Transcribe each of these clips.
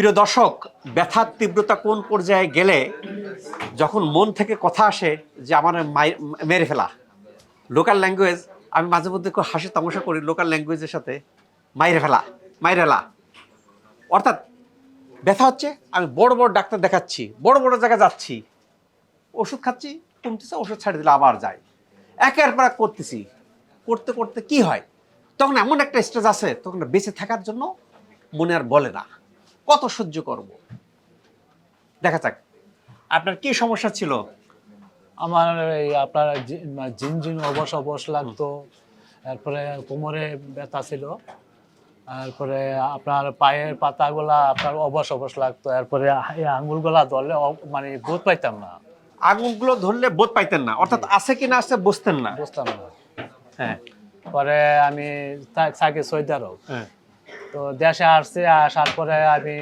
প্রিয় দর্শক, ব্যথার তীব্রতা কোন পর্যায়ে গেলে যখন মন থেকে কথা আসে যে আমার মেরে ফেলা? লোকাল ল্যাঙ্গুয়েজ আমি মাঝে মধ্যে খুব হাসি তামাশা করি লোকাল ল্যাঙ্গুয়েজের সাথে। মাইরে ফেলা মাইরে ফেলা। অর্থাৎ ব্যথা হচ্ছে, আমি বড় বড় ডাক্তার দেখাচ্ছি, বড় বড় জায়গায় যাচ্ছি। ওষুধ খাচ্ছি কমতেছে ওষুধ ছাড়ে দিলে আবার যাই একের পর করতেছি। করতে করতে কি হয়? তখন এমন একটা স্টেজ আছে, তখন বেঁচে থাকার জন্য মনে আর বলে না। কত সহ্য করব? দেখা যাক। আপনার কি সমস্যা ছিল? আমার এই আপনার ঝিনঝিন অবশ অবশ লাগতো। তারপরে কোমরে ব্যথা ছিল। তারপরে আপনার পায়ের পাতাগুলা আপনার অবশ অবশ লাগতো। তারপরে এই আঙ্গুলগুলা ধরলে মানে বোধ পাইতাম না। আগুনগুলো ধরলে বোধ পাইতেন না। অর্থাৎ আছে কি না আছে বুঝতেন না। বুঝতাম না। হ্যাঁ। পরে আমি থাকি সৌদি আরব। হ্যাঁ। তো দেশে আসছে আসার পরে আমি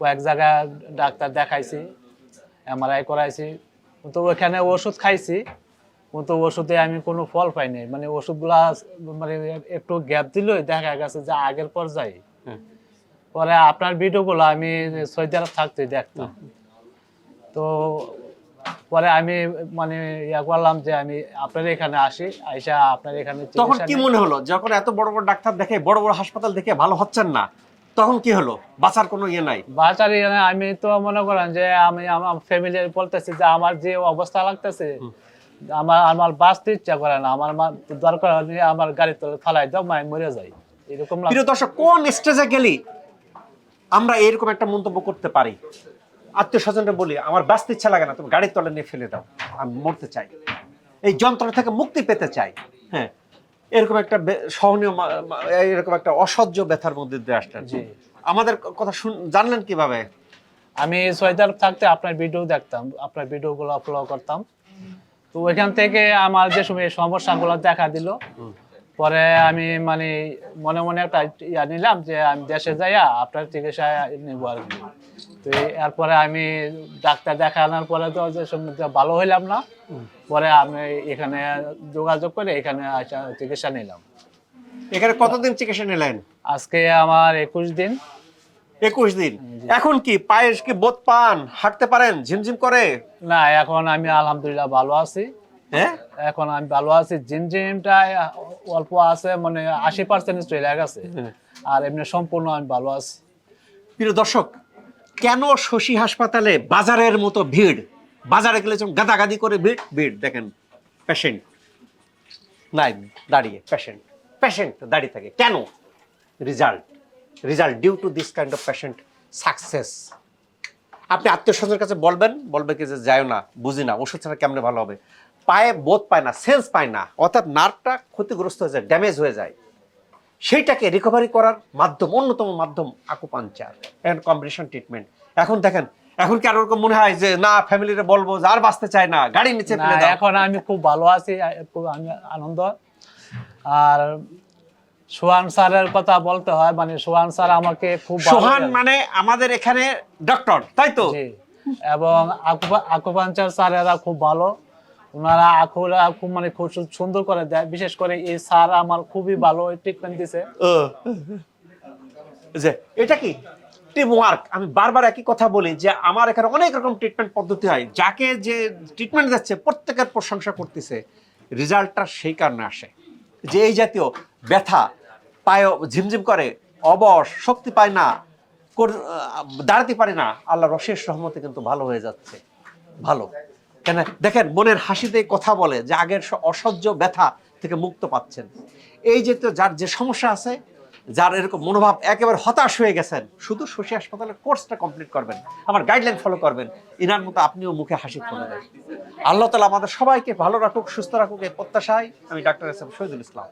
কয়েক জায়গায় ডাক্তার দেখাইছি এমআরআই করাইছি। কিন্তু ওখানে ওষুধ খাইছি কিন্তু ওষুধে আমি কোনো ফল পাইনি মানে ওষুধগুলা মানে একটু গ্যাপ দিলেই দেখা গেছে যে আগের পর্যায়ে। হুম। পরে আপনার ভিডিওগুলো আমি সৌদি আরব থাকতে দেখতাম। তো পরে আমি মানে ইয়া করলাম যে আমি আপনার এখানে আসি আইসা আপনার এখানে তখন কি মনে হলো? যখন এত বড় বড় ডাক্তার দেখে বড় বড় হাসপাতাল দেখে ভালো হচ্ছেন না তখন কি হলো? বাঁচার কোনো ইয়ে নাই? বাচ্চার এখানে আমি তো মনে করেন যে আমি আমার ফ্যামিলি বলতেছি যে আমার যে অবস্থা লাগতেছে আমার আমার বাঁচতে ইচ্ছা করে না। আমার দরকার হলে আমার গাড়ি তলে ফালাই দাও আমি মরে যাই। এরকম প্রিয় দর্শক কোন স্টেজে গেলি আমরা এরকম একটা মন্তব্য করতে পারি? আত্মীয় স্বজনরা বলি আমার ব্যস্ত ইচ্ছা লাগে না তুমি গাড়ির তলে নিয়ে ফেলে দাও আমি মরতে চাই। এই যন্ত্রণা থেকে মুক্তি পেতে চাই হ্যাঁ। এরকম একটা সহনীয় এরকম একটা অসহ্য ব্যথার মধ্যে দিয়ে আসলেন। আমাদের কথা শুন জানলেন কীভাবে? আমি সৌদি আরব থাকতে আপনার ভিডিও দেখতাম আপনার ভিডিওগুলো ফলো করতাম। তো ওইখান থেকে আমার যে সময় সমস্যাগুলো দেখা দিল পরে আমি মানে মনে মনে একটা ইয়া নিলাম যে আমি দেশে যাইয়া আপনার চিকিৎসা নিব আর কি। তো এরপরে আমি ডাক্তার দেখানোর পরে তো যে ভালো হইলাম না। পরে আমি এখানে যোগাযোগ করে এখানে চিকিৎসা নিলাম। এখানে কতদিন চিকিৎসা নিলেন? আজকে আমার একুশ দিন। একুশ দিন। এখন কি পায়ে কি বোধ পান? হাঁটতে পারেন? ঝিমঝিম করে? না এখন আমি আলহামদুলিল্লাহ ভালো আছি। হ্যাঁ? এখন আমি ভালো আছি। জিনজিমটা অল্প আছে মানে আশি পার্সেন্ট চলে গেছে। আর এমনি সম্পূর্ণ আমি ভালো আছি। প্রিয় দর্শক কেন শশী হাসপাতালে বাজারের মতো ভিড়? বাজারে গেলে যেমন গাদাগাদি করে ভিড় ভিড়। দেখেন পেশেন্ট নাই দাঁড়িয়ে। পেশেন্ট পেশেন্ট দাঁড়িয়ে থাকে। কেন? Result result due to this kind of patient success আপনি আত্মীয় স্বজনের কাছে বলবেন বলবে কি যে যায় না বুঝি না ওষুধ ছাড়া কেমনে ভালো হবে? পায়ে বোধ পায় না সেন্স পায় না। অর্থাৎ নার্ভটা ক্ষতিগ্রস্ত হয়ে যায় ড্যামেজ হয়ে যায়। সেইটাকে রিকভারি করার মাধ্যম অন্যতম মাধ্যম আকুপাঞ্চার অ্যান্ড কম্বিনেশন ট্রিটমেন্ট এখন দেখেন এখন কি আর ওরকম মনে হয় যে না ফ্যামিলিরে বলব যে আর বাঁচতে চায় না গাড়ি নিচে ফেলে দাও। এখন আমি খুব ভালো আছি খুব আমি আনন্দ। আর সোহান স্যারের কথা বলতে হয় মানে সোহান স্যার আমাকে খুব সোহান মানে আমাদের এখানে ডক্টর তাই তো? এবং আকুপা- আকুপাঞ্চার স্যারেরা খুব ভালো। ওনারা আকুরা খুব মানে খুব সুন্দর করে দেয়। বিশেষ করে এই স্যার আমার খুবই ভালো ট্রিটমেন্ট দিছে। যে, এটা কি? টিম ওয়ার্ক আমি বারবার একই কথা বলি যে আমার এখানে অনেক রকম ট্রিটমেন্ট পদ্ধতি হয়। যাকে যে ট্রিটমেন্ট দিচ্ছে, প্রত্যেকের প্রশংসা করতেছে। রেজাল্টটা সেই কারণে আসে। যে এই জাতীয় ব্যথা পায়ে ঝিমঝিম করে, অবশ, শক্তি পায় না দাঁড়াতে পারে না আল্লাহ রশেষ রহমতে কিন্তু ভালো হয়ে যাচ্ছে। ভালো। কেন? দেখেন, মনের হাসিতে কথা বলে যে আগের অসহ্য ব্যথা থেকে মুক্ত পাচ্ছেন। এই যে তো যার যে সমস্যা আছে, যার এরকম মনোভাব একেবারে হতাশ হয়ে গেছেন, শুধু শশী হাসপাতালের কোর্সটা কমপ্লিট করবেন আমার গাইডলাইন ফলো করবেন, ইনার মতো আপনিও মুখে হাসি ফুটে দেন আল্লাহ তালা আমাদের সবাইকে ভালো রাখুক, সুস্থ রাখুক, এই প্রত্যাশায় আমি doctor S M Shahidul Islam.